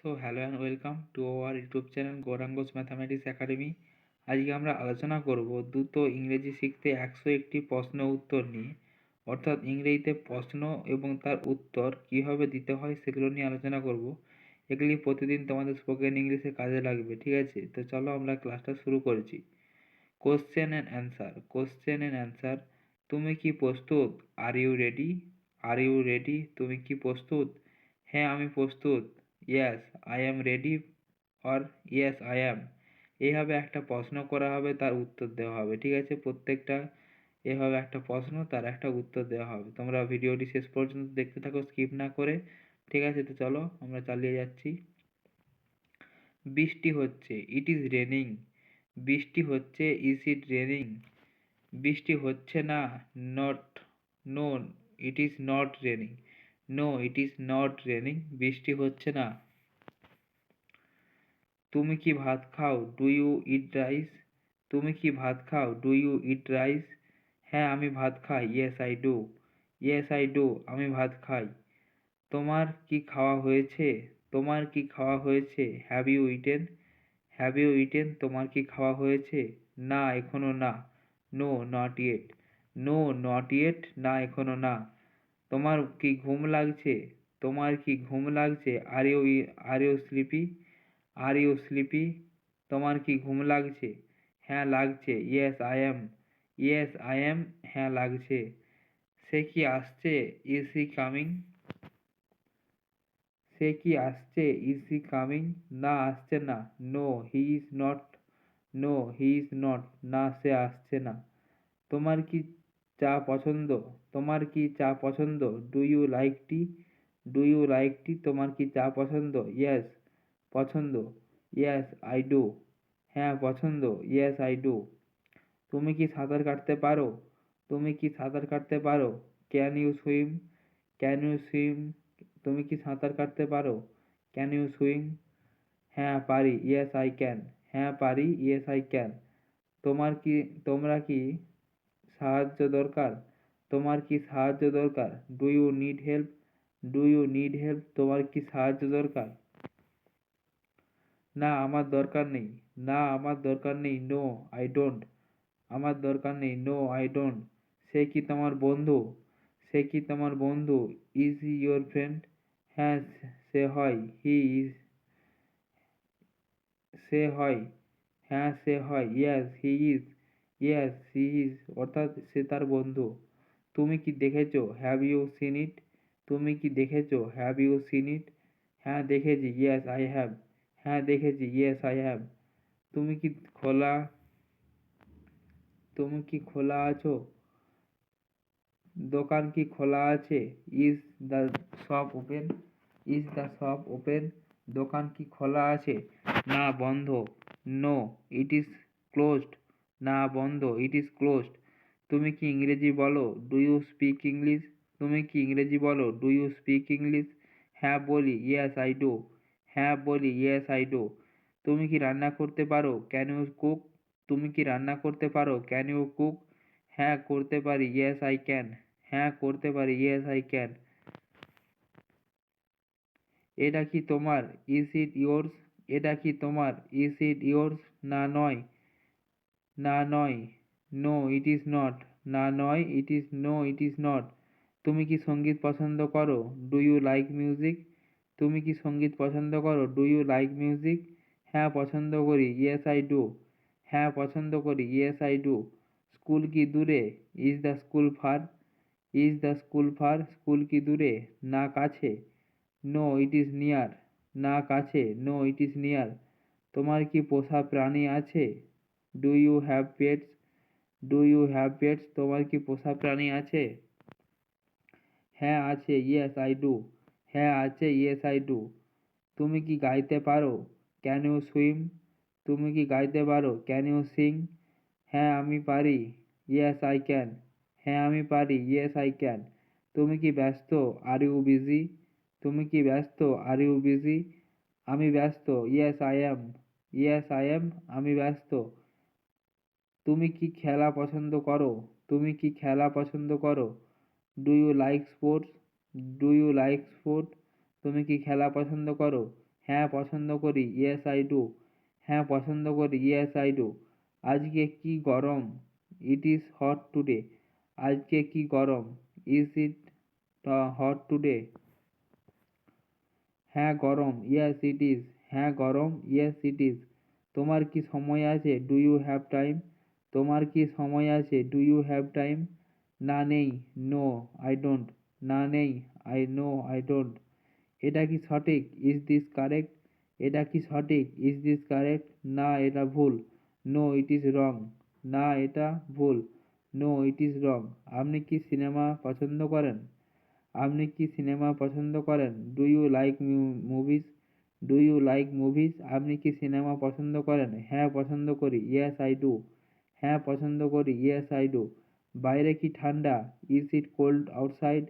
So hello and welcome to our YouTube channel Gaurang's mathematics academy. আজকে আমরা আলোচনা করব দ্রুত ইংরেজি শিখতে একশো একটি প্রশ্ন উত্তর নিয়ে। অর্থাৎ ইংরেজিতে প্রশ্ন এবং তার উত্তর কীভাবে দিতে হয় সেগুলো নিয়ে আলোচনা করব। এগুলি প্রতিদিন তোমাদের স্পোকেন ইংলিশে কাজে লাগবে, ঠিক আছে? তো চলো আমরা ক্লাসটা শুরু করেছি। Question and answer question and answer তুমি কি প্রস্তুত? Are you ready are you ready তুমি কি প্রস্তুত? হ্যাঁ আমি প্রস্তুত। Yes I am ready or yes I অ্যাম এইভাবে একটা প্রশ্ন করা হবে, তার উত্তর দেওয়া হবে, ঠিক আছে? প্রত্যেকটা এভাবে একটা প্রশ্ন, তার একটা উত্তর দেওয়া হবে। তোমরা ভিডিওটি শেষ পর্যন্ত দেখতে থাকো স্কিপ না করে, ঠিক আছে? তো চলো, আমরা চালিয়ে যাচ্ছি। বৃষ্টি হচ্ছে ইট ইজ রেনিং বৃষ্টি হচ্ছে ইজ ইট রেনিং বৃষ্টি হচ্ছে না not no it is not raining no it is not raining বৃষ্টি হচ্ছে না। তুমি কি ভাত খাও? ডু ইউ ইট রাইস তুমি কি ভাত খাও? ডু ইউ ইট রাইস হ্যাঁ আমি ভাত খাই। Yes I do yes I do আমি ভাত খাই। তোমার কি খাওয়া হয়েছে? তোমার কি খাওয়া হয়েছে? Have you eaten have you eaten তোমার কি খাওয়া হয়েছে? না, এখনও না। No not yet no not yet না, এখনও না। তোমার কি ঘুম লাগছে? তোমার কি ঘুম লাগছে? Are you are you sleepy are you sleepy তোমার কি ঘুম লাগছে? হ্যাঁ লাগছে। Yes I am yes I am হ্যাঁ লাগছে। সে কি আসছে? ইজ হি কামিং সে কি আসছে? ইজ হি কামিং না, আসছে না। No he is not no he is not না, সে আসছে না। তোমার কি চা পছন্দ? তোমার কি চা পছন্দ? Do you like tea do you like tea তোমার কি চা পছন্দ? ইয়েস পছন্দ? ইয়েস আই ডু হ্যাঁ পছন্দ। ইয়েস আই ডু তুমি কি সাঁতার কাটতে পারো? তুমি কি সাঁতার কাটতে পারো? Can you swim can you swim তুমি কি সাঁতার কাটতে পারো? ক্যান ইউ সুইম হ্যাঁ পারি। ইয়েস আই ক্যান হ্যাঁ পারি। ইয়েস আই ক্যান তোমার কি, তোমরা কি সাহায্য দরকার? তোমার কি সাহায্য দরকার? Do you need help do you need help তোমার কি সাহায্য দরকার? না, আমার দরকার নেই। না, আমার দরকার নেই নো আই ডোন্ট আমার দরকার নেই নো আই ডোন্ট সে কি তোমার বন্ধু? সে কি তোমার বন্ধু? ইজ হি ইয়োর ফ্রেন্ড হ্যাঁ সে হয়। হি ইজ সে হয়। হ্যাঁ সে হয়। Yes he is yes he is অর্থাৎ সে তার বন্ধু। তুমি কি দেখেছ? হ্যাভ ইউ সিন ইট তুমি কি দেখেছ? হ্যাভ ইউ সিন ইট হ্যাঁ দেখেছি। ইয়েস আই হ্যাভ হ্যাঁ দেখেছি। ইয়েস আই হ্যাভ তুমি কি খোলা, তুমি কি খোলা আছো? দোকান কি খোলা আছে? Is the shop open is the shop open দোকান কি খোলা আছে? না, বন্ধ। নো ইট ইজ ক্লোজড না, বন্ধ ইট ইজ ক্লোজড তুমি কি ইংরেজি বলো? ডু ইউ স্পিক ইংলিশ তুমি কি ইংরেজি বলো? ডু ইউ স্পিক ইংলিশ হ্যাঁ বলি। ইয়েস আই ডু হ্যাঁ বলি ইয়েস আই ডু তুমি কি রান্না করতে পারো? ক্যান ইউ কুক তুমি কি রান্না করতে পারো? ক্যান ইউ কুক হ্যাঁ করতে পারি ইয়েস আই ক্যান হ্যাঁ করতে পারি ইয়েস আই ক্যান এটা কি তোমার? ইজ ইট ইয়োর্স এটা কি তোমার? ইজ ইট ইয়োর্স না নয়। না নয়। নো ইট ইজ নট না নয় it is no it is not তুমি কি সংগীত পছন্দ করো? ডু ইউ লাইক মিউজিক তুমি কি সংগীত পছন্দ করো? ডু ইউ লাইক মিউজিক হ্যাঁ পছন্দ করি। ইয়েস আই ডু হ্যাঁ পছন্দ করি। ইয়েস আই ডু স্কুল কি দূরে? Is the school far is the school far school কি দূরে? না, কাছে? নো ইট ইজ নিয়ার না, কাছে? নো ইট ইজ নিয়ার তোমার কি পোষা প্রাণী আছে? Do you have pets do you have pets তোমার কি পোষা প্রাণী আছে? হ্যাঁ আছে। ইয়েস আই ডু হ্যাঁ আছে ইয়েস আই ডু তুমি কি গাইতে পারো? ক্যান ইউ সুইম তুমি কি গাইতে পারো? ক্যান ইউ সিং হ্যাঁ আমি পারি। ইয়েস আই ক্যান হ্যাঁ আমি পারি। ইয়েস আই ক্যান তুমি কি ব্যস্ত? আর ইউ বিজি তুমি কি ব্যস্ত? আর ইউ বিজি আমি ব্যস্ত। Yes I am yes I am আমি ব্যস্ত। তুমি কি খেলা পছন্দ করো? তুমি কি খেলা পছন্দ করো? Do you like sports do you like sport তুমি কি খেলা পছন্দ করো? হ্যাঁ পছন্দ করি। ইয়েস আই ডু হ্যাঁ পছন্দ করি। ইয়েস আই ডু আজকে কি গরম? ইট ইজ হট টুডে আজকে কি গরম? ইজ ইট হট টুডে হ্যাঁ গরম। ইয়েস ইট ইজ হ্যাঁ গরম। ইয়েস ইট ইজ তোমার কি সময় আছে? ডু ইউ হ্যাভ টাইম তোমার কি সময় আছে? ডু ইউ হ্যাভ টাইম না, নেই। নো আই ডোন্ট না নেই, আই নো, আই ডোন্ট। এটা কি সঠিক? Is this correct? এটা কি সঠিক? Is this correct? না, এটা ভুল। No, it is wrong. না, এটা ভুল। No, it is wrong. আপনি কি সিনেমা পছন্দ করেন? আপনি কি সিনেমা পছন্দ করেন? Do you like movies? Do you like movies? আপনি কি সিনেমা পছন্দ করেন? হ্যাঁ পছন্দ করি। Yes, I do. হ্যাঁ পছন্দ করি। Yes, I do. বাইরে কি ঠান্ডা? Is it cold outside?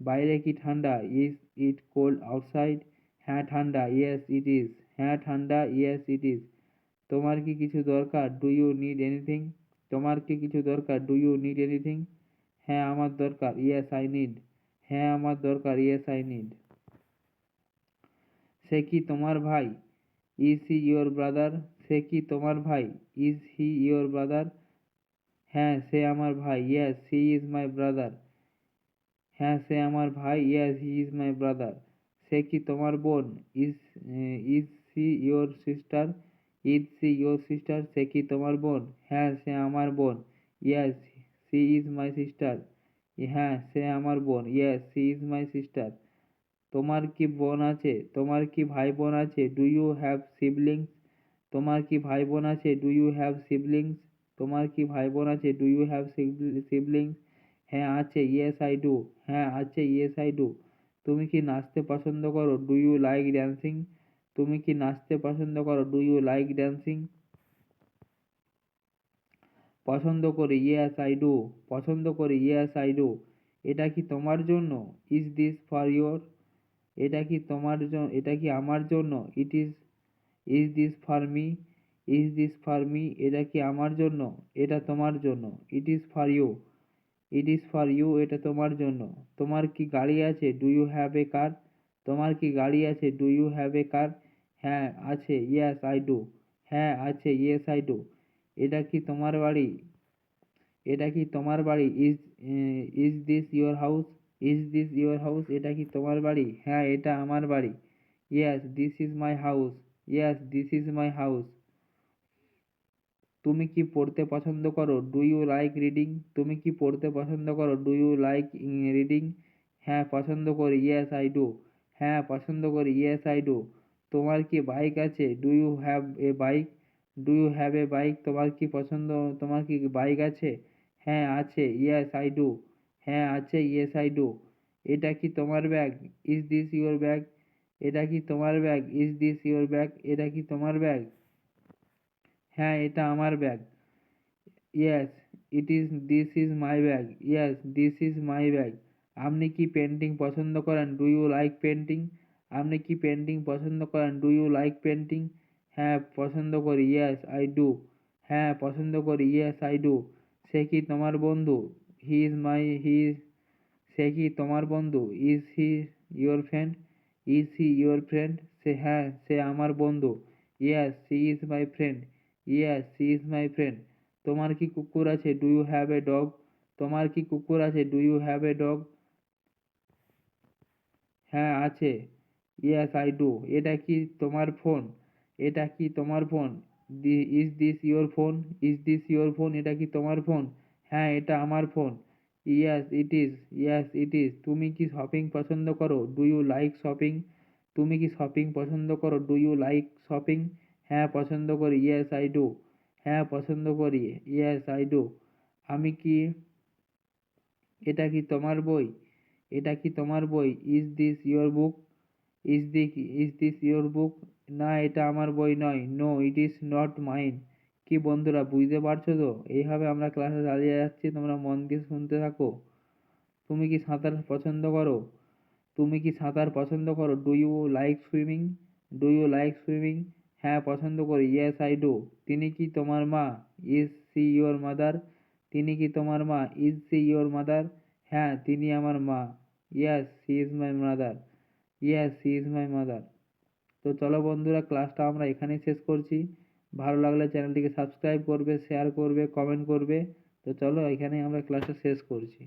বাইরে কি ঠান্ডা? ইজ ইট কোল্ড আউটসাইড হ্যাঁ ঠান্ডা। ইয়েস ইট ইজ হ্যাঁ ঠান্ডা। ইয়েস ইট ইজ তোমার কি কিছু দরকার? ডু ইউ নিড এনিথিং তোমার কি কিছু দরকার? ডু ইউ নিড এনিথিং হ্যাঁ আমার দরকার। ইয়েস আই নিড হ্যাঁ আমার দরকার। ইয়েস আই নিড সে কি তোমার ভাই? ইজ হি ইয়োর ব্রাদার সে কি তোমার ভাই? ইজ হি ইয়োর ব্রাদার হ্যাঁ সে আমার ভাই। Yes he is my brother হ্যাঁ সে আমার ভাই। Yes he is my brother সে কি তোমার বোন? Is is she your sister is she your sister সে কি তোমার বোন? হ্যাঁ সে আমার বোন। Yes she is my sister হ্যাঁ সে আমার বোন। Yes she is my sister তোমার কি বোন আছে? তোমার কি ভাই বোন আছে? ডু ইউ হ্যাভ সিবলিংস তোমার কি ভাই বোন আছে? ডু ইউ হ্যাভ সিবলিংস তোমার কি ভাই বোন আছে? ডু ইউ হ্যাভ সিবলিংস হ্যাঁ আছে ইয়েস আই ডু হ্যাঁ আছে ইয়েস আই ডু তুমি কি নাচতে পছন্দ করো? ডু ইউ লাইক ড্যান্সিং তুমি কি নাচতে পছন্দ করো? ডু ইউ লাইক ড্যান্সিং পছন্দ করি ইয়েস আই ডু পছন্দ করি ইয়েস আই ডু এটা কি তোমার জন্য? ইজ দিস ফর ইয়োর এটা কি তোমার জন্য এটা কি আমার জন্য? It is is this for me is this for me এটা কি আমার জন্য? এটা তোমার জন্য। It is for you it is for you এটা তোমার জন্য। তোমার কি গাড়ি আছে? Do you have a car তোমার কি গাড়ি আছে? Do you have a car হ্যাঁ আছে। ইয়েস আই ডু হ্যাঁ আছে। ইয়েস আই ডু এটা কি তোমার বাড়ি? এটা কি তোমার বাড়ি? Is is this your house is this your house এটা কি তোমার বাড়ি? হ্যাঁ এটা আমার বাড়ি। Yes this is my house yes this is my house তুমি কি পড়তে পছন্দ করো? ডু ইউ লাইক রিডিং তুমি কি পড়তে পছন্দ করো? ডু ইউ লাইক রিডিং হ্যাঁ পছন্দ করি। ইয়েস আই ডু হ্যাঁ পছন্দ করি। ইয়েস আই ডু তোমার কি বাইক আছে? Do you have a bike do you have a bike তোমার কি পছন্দ? তোমার কি বাইক আছে? হ্যাঁ আছে। ইয়েস আই ডু হ্যাঁ আছে। ইয়েস আই ডু এটা কি তোমার bag is this your bag এটা কি তোমার bag is this your bag এটা কি তোমার ব্যাগ হ্যাঁ এটা আমার bag yes it is this is my bag yes this is my bag আপনি কি পেন্টিং পছন্দ করেন? ডু ইউ লাইক পেন্টিং আপনি কি পেন্টিং পছন্দ করেন? ডু ইউ লাইক পেন্টিং হ্যাঁ পছন্দ করি। ইয়েস আই ডু হ্যাঁ পছন্দ করি। ইয়েস আই ডু সে কি তোমার বন্ধু? হি ইজ মাই হি ইজ সে কি তোমার বন্ধু? Is he your friend is he your friend সে হ্যাঁ সে আমার বন্ধু। Yes she is my friend yes she is my friend তোমার কি কুকুর আছে? Do you have a dog তোমার কি কুকুর আছে? Do you have a dog হ্যাঁ আছে। ইয়েস আই ডু এটা কি তোমার ফোন এটা কি তোমার phone the is this your phone is this your phone এটা কি তোমার ফোন হ্যাঁ এটা আমার phone yes it is yes it is তুমি কি শপিং পছন্দ করো? ডু ইউ লাইক শপিং তুমি কি শপিং পছন্দ করো? ডু ইউ লাইক শপিং হ্যাঁ পছন্দ করি ইয়েস আই ডু হ্যাঁ পছন্দ করি ইয়েস আই ডু আমি কি, এটা কি তোমার বই? এটা কি তোমার বই? Is this your book is the is this your book না, এটা আমার বই নয়। No it is not mine কি বন্ধুরা, বুঝতে পারছ তো? এইভাবে আমরা ক্লাসে চালিয়ে যাচ্ছি তোমরা মন দিয়ে শুনতে থাকো। তুমি কি সাঁতার পছন্দ করো? তুমি কি সাঁতার পছন্দ করো? Do you like swimming do you like swimming হ্যাঁ পছন্দ করি। ইয়েস আই ডু তিনি কি তোমার মা? ইজ সি ইয়োর মাদার তিনি কি তোমার মা? ইজ সি ইয়োর মাদার হ্যাঁ তিনি আমার মা। Yes she is my mother yes she is my mother তো চলো বন্ধুরা ক্লাসটা আমরা এখানেই শেষ করছি। ভালো লাগলে চ্যানেলটিকে সাবস্ক্রাইব করবে শেয়ার করবে কমেন্ট করবে। তো চলো এখানেই আমরা ক্লাসটা শেষ করছি।